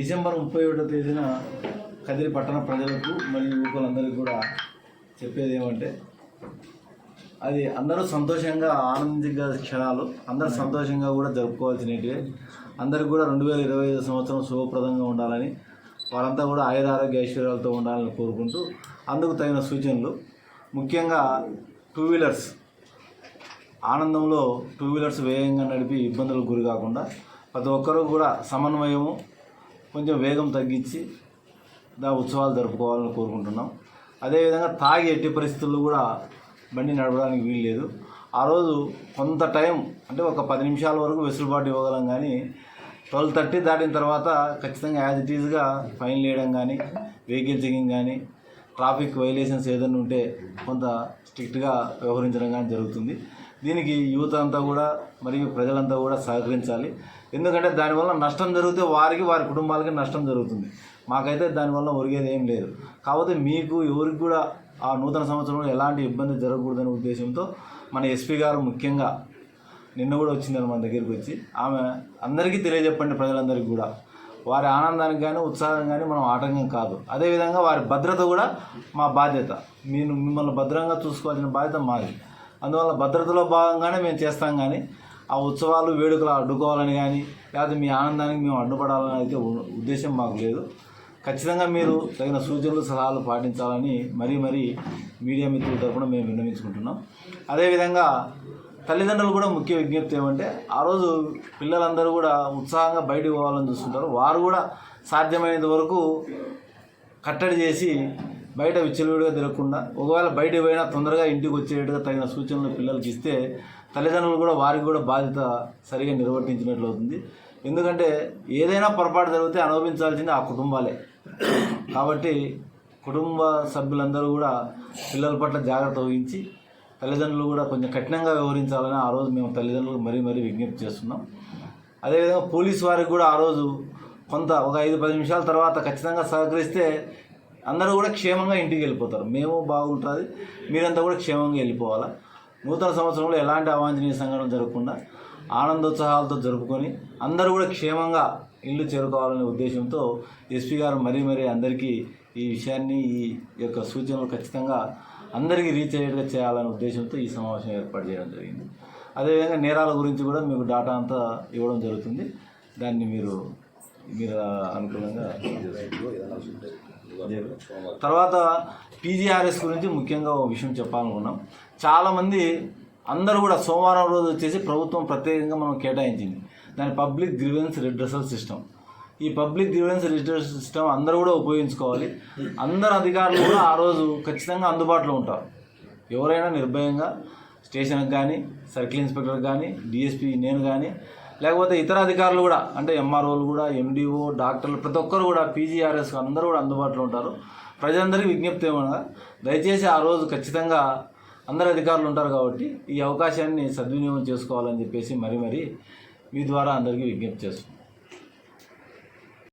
December ముప్పై ఒకటో తేదీన కదిరి పట్టణ ప్రజలకు మరియు యువకులందరికీ కూడా చెప్పేది ఏమంటే అది అందరూ సంతోషంగా ఆనందించగల క్షణాలు అందరూ సంతోషంగా కూడా జరుపుకోవాల్సినవి అందరికీ కూడా రెండు వేల ఇరవై ఐదు సంవత్సరం శుభప్రదంగా ఉండాలని వారంతా కూడా ఆయుర ఆరోగ్య ఐశ్వర్యాలతో ఉండాలని కోరుకుంటూ అందుకు తగిన సూచనలు. ముఖ్యంగా టూ వీలర్స్. ఆనందంలో టూ వీలర్స్ వేగంగా నడిపి ఇబ్బందులకు గురి కాకుండా ప్రతి ఒక్కరూ కూడా సమన్వయము కొంచెం వేగం తగ్గించి దా ఉత్సవాలు జరుపుకోవాలని కోరుకుంటున్నాం. అదేవిధంగా తాగి ఎట్టి పరిస్థితుల్లో కూడా బండి నడపడానికి వీలు లేదు. ఆ రోజు కొంత టైం అంటే ఒక పది నిమిషాల వరకు వెసులుబాటు ఇవ్వగలం కానీ ట్వెల్వ్ థర్టీ దాటిన తర్వాత ఖచ్చితంగా యాజ్ ఇట్ ఈజ్గా ఫైన్ వేయడం కానీ వెహికల్ చెకింగ్ కానీ ట్రాఫిక్ వైలేషన్స్ ఏదైనా ఉంటే కొంత స్ట్రిక్ట్గా వ్యవహరించడం కానీ జరుగుతుంది. దీనికి యువత అంతా కూడా మరియు ప్రజలంతా కూడా సహకరించాలి. ఎందుకంటే దానివల్ల నష్టం జరిగితే వారికి వారి కుటుంబాలకి నష్టం జరుగుతుంది. మాకైతే దానివల్ల ఒరిగేది ఏం లేదు. కాకపోతే మీకు ఎవరికి కూడా ఆ నూతన సంవత్సరంలో ఎలాంటి ఇబ్బంది జరగకూడదనే ఉద్దేశంతో మన ఎస్పీ గారు ముఖ్యంగా నిన్న కూడా వచ్చింది మన దగ్గరికి వచ్చి. ఆమె అందరికీ తెలియజెప్పండి ప్రజలందరికీ కూడా. వారి ఆనందానికి కానీ ఉత్సాహం కానీ మనం ఆటంకం కాదు. అదేవిధంగా వారి భద్రత కూడా మా బాధ్యత. మీరు మిమ్మల్ని భద్రంగా చూసుకోవాల్సిన బాధ్యత మాది. అందువల్ల భద్రతలో భాగంగానే మేము చేస్తాం కానీ ఆ ఉత్సవాలు వేడుకలు అడ్డుకోవాలని కానీ లేకపోతే మీ ఆనందానికి మేము అడ్డుపడాలని అయితే ఉ- ఉద్దేశం మాకు లేదు. ఖచ్చితంగా మీరు తగిన సూచనలు సలహాలు పాటించాలని మరీ మరీ మీడియా మిత్రుల తరఫున మేము విన్నవించుకుంటున్నాం. అదేవిధంగా తల్లిదండ్రులు కూడా ముఖ్య విజ్ఞప్తి ఏమంటే ఆ రోజు పిల్లలందరూ కూడా ఉత్సాహంగా బయటకు పోవాలని చూస్తుంటారు. వారు కూడా సాధ్యమైనంత వరకు కట్టడి చేసి బయట విచ్చలవిడిగా తిరగకుండా ఒకవేళ బయట పోయినా తొందరగా ఇంటికి వచ్చేట్టుగా తగిన సూచనలు పిల్లలకి ఇస్తే తల్లిదండ్రులు కూడా వారికి కూడా బాధ్యత సరిగా నిర్వర్తించినట్లు అవుతుంది. ఎందుకంటే ఏదైనా పొరపాటు జరిగితే అనుభవించాల్సింది ఆ కుటుంబాలే. కాబట్టి కుటుంబ సభ్యులందరూ కూడా పిల్లల పట్ల జాగ్రత్త వహించి తల్లిదండ్రులు కూడా కొంచెం కఠినంగా వ్యవహరించాలని ఆ రోజు మేము తల్లిదండ్రులకు మరీ మరీ విజ్ఞప్తి చేస్తున్నాం. అదేవిధంగా పోలీస్ వారికి కూడా ఆ రోజు కొంత ఒక ఐదు పది నిమిషాల తర్వాత ఖచ్చితంగా సహకరిస్తే అందరూ కూడా క్షేమంగా ఇంటికి వెళ్ళిపోతారు. మేము బాగుంటుంది. మీరంతా కూడా క్షేమంగా వెళ్ళిపోవాలా? నూతన సంవత్సరంలో ఎలాంటి అవాంఛనీయ సంఘటన జరగకుండా ఆనందోత్సాహాలతో జరుపుకొని అందరూ కూడా క్షేమంగా ఇల్లు చేరుకోవాలనే ఉద్దేశంతో ఎస్పీ గారు మరీ మరీ అందరికీ ఈ విషయాన్ని ఈ యొక్క సూచనలు ఖచ్చితంగా అందరికీ రీచ్ అయ్యేట్టుగా చేయాలనే ఉద్దేశంతో ఈ సమావేశం ఏర్పాటు చేయడం జరిగింది. అదేవిధంగా నేరాల గురించి కూడా మీకు డాటా అంతా ఇవ్వడం జరుగుతుంది. దాన్ని మీరు మీరు అనుకూలంగా తర్వాత పీజీఆర్ఎస్ గురించి ముఖ్యంగా ఒక విషయం చెప్పాలనుకున్నాం. చాలామంది అందరూ కూడా సోమవారం రోజు వచ్చేసి ప్రభుత్వం ప్రత్యేకంగా మనం కేటాయించింది. దాని పబ్లిక్ గ్రీవెన్స్ రిడ్రసల్ సిస్టమ్ ఈ పబ్లిక్ గ్రీవెన్స్ రిడ్రసల్ సిస్టమ్ అందరూ కూడా ఉపయోగించుకోవాలి. అందరు అధికారులు కూడా ఆ రోజు ఖచ్చితంగా అందుబాటులో ఉంటారు. ఎవరైనా నిర్భయంగా స్టేషన్కి కానీ సర్కిల్ ఇన్స్పెక్టర్ కానీ డిఎస్పీ నేను కానీ లేకపోతే ఇతర అధికారులు కూడా అంటే ఎంఆర్ఓలు కూడా ఎండిఓ డాక్టర్లు ప్రతి ఒక్కరు కూడా పీజీఆర్ఎస్ అందరూ కూడా అందుబాటులో ఉంటారు. ప్రజలందరికీ విజ్ఞప్తి ఏమనగా దయచేసి ఆ రోజు ఖచ్చితంగా అందరు అధికారులు ఉంటారు కాబట్టి ఈ అవకాశాన్ని సద్వినియోగం చేసుకోవాలని చెప్పేసి మరీ మరీ మీ ద్వారా అందరికీ విజ్ఞప్తి చేస్తున్నాం.